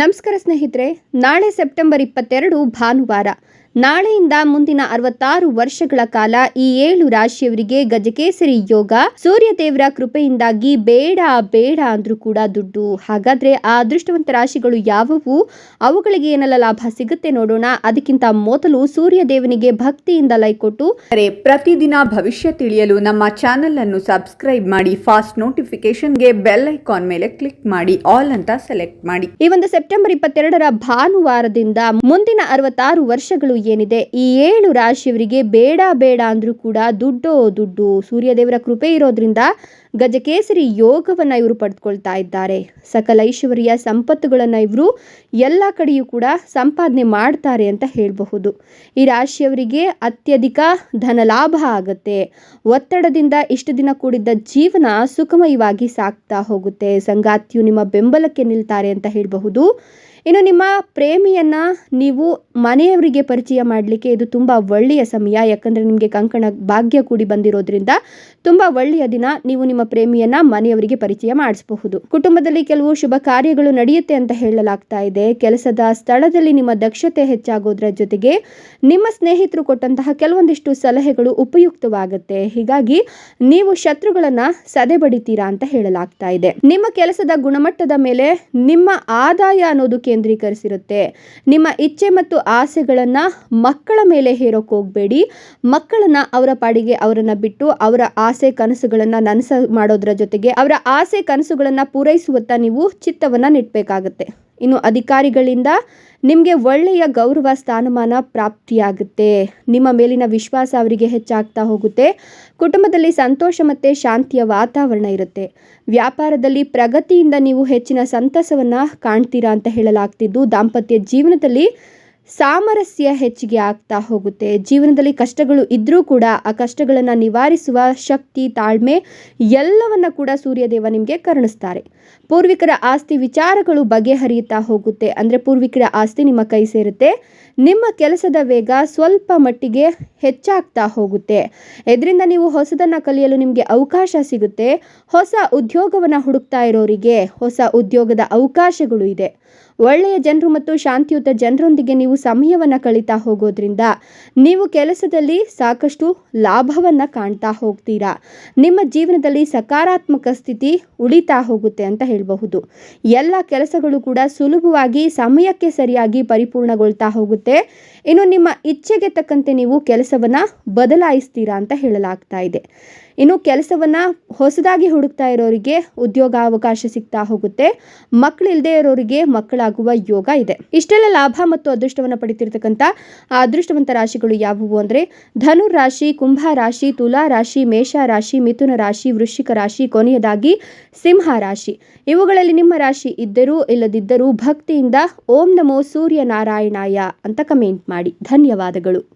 ನಮಸ್ಕಾರ ಸ್ನೇಹಿತರೆ ನಾಳೆ ಸೆಪ್ಟೆಂಬರ್ ಇಪ್ಪತ್ತೆರಡು ಭಾನುವಾರ. ನಾಳೆಯಿಂದ ಮುಂದಿನ ಅರವತ್ತಾರು ವರ್ಷಗಳ ಕಾಲ ಈ ಏಳು ರಾಶಿಯವರಿಗೆ ಗಜಕೇಸರಿ ಯೋಗ ಸೂರ್ಯ ದೇವರ ಕೃಪೆಯಿಂದಾಗಿ ಬೇಡ ಬೇಡ ಅಂದ್ರೂ ಕೂಡ ದುಡ್ಡು. ಹಾಗಾದ್ರೆ ಆ ಅದೃಷ್ಟವಂತ ರಾಶಿಗಳು ಯಾವುವು? ಅವುಗಳಿಗೆ ಏನೆಲ್ಲ ಲಾಭ ಸಿಗುತ್ತೆ ನೋಡೋಣ. ಅದಕ್ಕಿಂತ ಮೊದಲು ಸೂರ್ಯ ದೇವನಿಗೆ ಭಕ್ತಿಯಿಂದ ಲೈಕ್ ಕೊಟ್ಟು. ಆದರೆ ಪ್ರತಿದಿನ ಭವಿಷ್ಯ ತಿಳಿಯಲು ನಮ್ಮ ಚಾನೆಲ್ ಅನ್ನು ಸಬ್ಸ್ಕ್ರೈಬ್ ಮಾಡಿ ಫಾಸ್ಟ್ ನೋಟಿಫಿಕೇಶನ್ಗೆ ಬೆಲ್ ಐಕಾನ್ ಮೇಲೆ ಕ್ಲಿಕ್ ಮಾಡಿ ಆಲ್ ಅಂತ ಸೆಲೆಕ್ಟ್ ಮಾಡಿ. ಈ ಒಂದು ಸೆಪ್ಟೆಂಬರ್ ಇಪ್ಪತ್ತೆರಡರ ಭಾನುವಾರದಿಂದ ಮುಂದಿನ ಅರವತ್ತಾರು ವರ್ಷಗಳು ಏನಿದೆ? ಈ ಏಳು ರಾಶಿಯವರಿಗೆ ಬೇಡ ಬೇಡ ಅಂದ್ರೂ ಕೂಡ ದುಡ್ಡು ದುಡ್ಡು. ಸೂರ್ಯದೇವರ ಕೃಪೆ ಇರೋದ್ರಿಂದ ಗಜಕೇಸರಿ ಯೋಗವನ್ನ ಇವರು ಪಡೆದುಕೊಳ್ತಾ ಇದ್ದಾರೆ. ಸಕಲ ಐಶ್ವರ್ಯ ಸಂಪತ್ತುಗಳನ್ನ ಇವರು ಎಲ್ಲ ಕಡೆಯೂ ಕೂಡ ಸಂಪಾದನೆ ಮಾಡ್ತಾರೆ ಅಂತ ಹೇಳಬಹುದು. ಈ ರಾಶಿಯವರಿಗೆ ಅತ್ಯಧಿಕ ಧನ ಲಾಭ ಆಗುತ್ತೆ. ಒತ್ತಡದಿಂದ ಇಷ್ಟು ದಿನ ಕೂಡಿದ್ದ ಜೀವನ ಸುಖಮಯವಾಗಿ ಸಾಗ್ತಾ ಹೋಗುತ್ತೆ. ಸಂಗಾತಿಯು ನಿಮ್ಮ ಬೆಂಬಲಕ್ಕೆ ನಿಲ್ತಾರೆ ಅಂತ ಹೇಳಬಹುದು. ಇನ್ನು ನಿಮ್ಮ ಪ್ರೇಮಿಯನ್ನ ನೀವು ಮನೆಯವರಿಗೆ ಪರಿಚಯ ಮಾಡಲಿಕ್ಕೆ ಇದು ತುಂಬ ಒಳ್ಳೆಯ ಸಮಯ. ಯಾಕಂದರೆ ನಿಮಗೆ ಕಂಕಣ ಭಾಗ್ಯ ಕೂಡಿ ಬಂದಿರೋದ್ರಿಂದ ತುಂಬ ಒಳ್ಳೆಯ ದಿನ ನೀವು ನಿಮ್ಮ ಪ್ರೇಮಿಯನ್ನ ಮನೆಯವರಿಗೆ ಪರಿಚಯ ಮಾಡಿಸಬಹುದು. ಕುಟುಂಬದಲ್ಲಿ ಕೆಲವು ಶುಭ ಕಾರ್ಯಗಳು ನಡೆಯುತ್ತೆ ಅಂತ ಹೇಳಲಾಗ್ತಾ ಇದೆ. ಕೆಲಸದ ಸ್ಥಳದಲ್ಲಿ ನಿಮ್ಮ ದಕ್ಷತೆ ಹೆಚ್ಚಾಗೋದ್ರ ಜೊತೆಗೆ ನಿಮ್ಮ ಸ್ನೇಹಿತರು ಕೊಟ್ಟಂತಹ ಕೆಲವೊಂದಿಷ್ಟು ಸಲಹೆಗಳು ಉಪಯುಕ್ತವಾಗುತ್ತೆ. ಹೀಗಾಗಿ ನೀವು ಶತ್ರುಗಳನ್ನ ಸದೆಬಡಿತೀರಾ ಅಂತ ಹೇಳಲಾಗ್ತಾ ಇದೆ. ನಿಮ್ಮ ಕೆಲಸದ ಗುಣಮಟ್ಟದ ಮೇಲೆ ನಿಮ್ಮ ಆದಾಯ ಅನ್ನೋದು ಕೇಂದ್ರೀಕರಿಸಿರುತ್ತೆ. ನಿಮ್ಮ ಇಚ್ಛೆ ಮತ್ತು ಆಸೆಗಳನ್ನು ಮಕ್ಕಳ ಮೇಲೆ ಹೇರೋಕೆ ಹೋಗಬೇಡಿ. ಮಕ್ಕಳನ್ನ ಅವರ ಪಾಡಿಗೆ ಅವರನ್ನು ಬಿಟ್ಟು ಅವರ ಆಸೆ ಕನಸುಗಳನ್ನು ನನಸ ಮಾಡೋದ್ರ ಜೊತೆಗೆ ಅವರ ಆಸೆ ಕನಸುಗಳನ್ನು ಪೂರೈಸುವತ್ತ ನೀವು ಚಿತ್ತವನ್ನ ನೆಟ್ಬೇಕಾಗತ್ತೆ. ಇನ್ನು ಅಧಿಕಾರಿಗಳಿಂದ ನಿಮಗೆ ಒಳ್ಳೆಯ ಗೌರವ ಸ್ಥಾನಮಾನ ಪ್ರಾಪ್ತಿಯಾಗುತ್ತೆ. ನಿಮ್ಮ ಮೇಲಿನ ವಿಶ್ವಾಸ ಅವರಿಗೆ ಹೆಚ್ಚಾಗ್ತಾ ಹೋಗುತ್ತೆ. ಕುಟುಂಬದಲ್ಲಿ ಸಂತೋಷ ಮತ್ತು ಶಾಂತಿಯ ವಾತಾವರಣ ಇರುತ್ತೆ. ವ್ಯಾಪಾರದಲ್ಲಿ ಪ್ರಗತಿಯಿಂದ ನೀವು ಹೆಚ್ಚಿನ ಸಂತಸವನ್ನು ಕಾಣ್ತೀರಾ ಅಂತ ಹೇಳಲಾಗ್ತಿದ್ದು, ದಾಂಪತ್ಯ ಜೀವನದಲ್ಲಿ ಸಾಮರಸ್ಯ ಹೆಚ್ಚಿಗೆ ಆಗ್ತಾ ಹೋಗುತ್ತೆ. ಜೀವನದಲ್ಲಿ ಕಷ್ಟಗಳು ಇದ್ದರೂ ಕೂಡ ಆ ಕಷ್ಟಗಳನ್ನು ನಿವಾರಿಸುವ ಶಕ್ತಿ, ತಾಳ್ಮೆ ಎಲ್ಲವನ್ನ ಕೂಡ ಸೂರ್ಯದೇವ ನಿಮಗೆ ಕರುಣಿಸ್ತಾರೆ. ಪೂರ್ವಿಕರ ಆಸ್ತಿ ವಿಚಾರಗಳು ಬಗೆಹರಿಯುತ್ತಾ ಹೋಗುತ್ತೆ. ಅಂದರೆ ಪೂರ್ವಿಕರ ಆಸ್ತಿ ನಿಮ್ಮ ಕೈ ಸೇರುತ್ತೆ. ನಿಮ್ಮ ಕೆಲಸದ ವೇಗ ಸ್ವಲ್ಪ ಮಟ್ಟಿಗೆ ಹೆಚ್ಚಾಗ್ತಾ ಹೋಗುತ್ತೆ. ಇದರಿಂದ ನೀವು ಹೊಸದನ್ನು ಕಲಿಯಲು ನಿಮಗೆ ಅವಕಾಶ ಸಿಗುತ್ತೆ. ಹೊಸ ಉದ್ಯೋಗವನ್ನು ಹುಡುಕ್ತಾ ಇರೋರಿಗೆ ಹೊಸ ಉದ್ಯೋಗದ ಅವಕಾಶಗಳು ಇದೆ. ಒಳ್ಳೆಯ ಜನರು ಮತ್ತು ಶಾಂತಿಯುತ ಜನರೊಂದಿಗೆ ನೀವು ಸಮಯವನ್ನು ಕಳೀತಾ ಹೋಗೋದ್ರಿಂದ ನೀವು ಕೆಲಸದಲ್ಲಿ ಸಾಕಷ್ಟು ಲಾಭವನ್ನು ಕಾಣ್ತಾ ಹೋಗ್ತೀರಾ. ನಿಮ್ಮ ಜೀವನದಲ್ಲಿ ಸಕಾರಾತ್ಮಕ ಸ್ಥಿತಿ ಉಳಿತಾ ಹೋಗುತ್ತೆ ಅಂತ ಹೇಳಬಹುದು. ಎಲ್ಲ ಕೆಲಸಗಳು ಕೂಡ ಸುಲಭವಾಗಿ, ಸಮಯಕ್ಕೆ ಸರಿಯಾಗಿ ಪರಿಪೂರ್ಣಗೊಳ್ತಾ ಹೋಗುತ್ತೆ. ಇನ್ನು ನಿಮ್ಮ ಇಚ್ಛೆಗೆ ತಕ್ಕಂತೆ ನೀವು ಕೆಲಸವನ್ನು ಬದಲಾಯಿಸ್ತೀರಾ ಅಂತ ಹೇಳಲಾಗ್ತಾ ಇದೆ. ಇನ್ನು ಕೆಲಸವನ್ನ ಹೊಸದಾಗಿ ಹುಡುಕ್ತಾ ಇರೋರಿಗೆ ಉದ್ಯೋಗಾವಕಾಶ ಸಿಗ್ತಾ ಹೋಗುತ್ತೆ. ಮಕ್ಕಳು ಇಲ್ಲದೆ ಇರೋರಿಗೆ ಮಕ್ಕಳಾಗುವ ಯೋಗ ಇದೆ. ಇಷ್ಟೆಲ್ಲ ಲಾಭ ಮತ್ತು ಅದೃಷ್ಟವನ್ನು ಪಡಿತಿರ್ತಕ್ಕಂಥ ಅದೃಷ್ಟವಂತ ರಾಶಿಗಳು ಯಾವುವು ಅಂದರೆ ಧನು ರಾಶಿ, ಕುಂಭ ರಾಶಿ, ತುಲಾ ರಾಶಿ, ಮೇಷ ರಾಶಿ, ಮಿಥುನ ರಾಶಿ, ವೃಶ್ಚಿಕ ರಾಶಿ, ಕೊನೆಯದಾಗಿ ಸಿಂಹ ರಾಶಿ. ಇವುಗಳಲ್ಲಿ ನಿಮ್ಮ ರಾಶಿ ಇದ್ದರೂ ಇಲ್ಲದಿದ್ದರೂ ಭಕ್ತಿಯಿಂದ ಓಂ ನಮೋ ಸೂರ್ಯ ನಾರಾಯಣಾಯ ಅಂತ ಕಮೆಂಟ್ ಮಾಡಿ. ಧನ್ಯವಾದಗಳು.